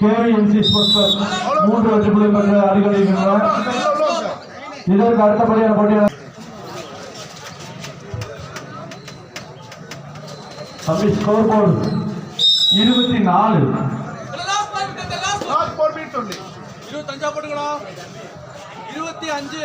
கேவிஎன்சி sports மூன்று வெற்றி புள்ளிகள் பெற்று அறிவிக்கின்றனர் இதற்கு அடுத்தபடியான போட்டியான தம்பி ஸ்கோர் போர்டு இருபத்தி நாலு இருபத்தஞ்சா போட்டுக்கலாம் இருபத்தி அஞ்சு.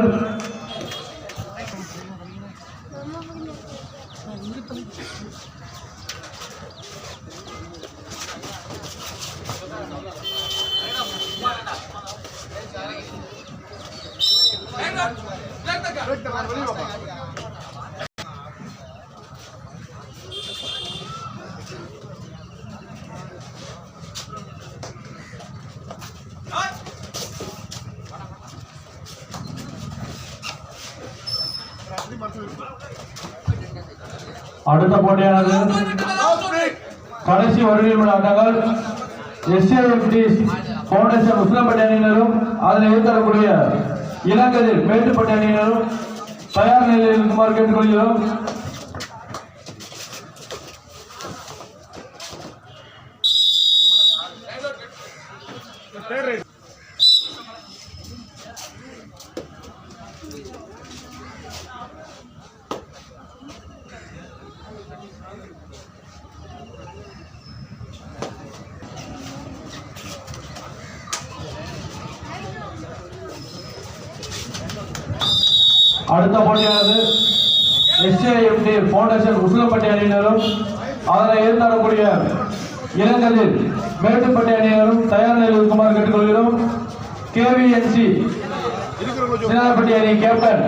அடுத்த போட்டியானது கடைசி ஒரு நிமிட ஆட்டங்கள் எஸ்ஏஎஃப்டி பவுண்டேஷன் முஸ்லிம்பட்டி அணியினரும் அதனை எதிர்த்தரக்கூடிய இளங்கதிர் மேட்டுப்பட்டி அணியினரும் தயார் நிலையில் இருக்குமாறு கேட்டுக்கொள்கிறோம். பேர் அடுத்த போட்டியானது எஸ்ஏஎம்டி பவுண்டேஷன் உசிலம்பட்டி அணியினரும் அதனை எதிர்த்தரக்கூடிய இளங்கதிர் மேட்டுப்பட்டி அணியினரும் தயார் நிலையில் இருக்குமாறு கேட்டுக்கொள்கிறோம். கேவிஎன்சி இருக்கிற அணி கேப்டன்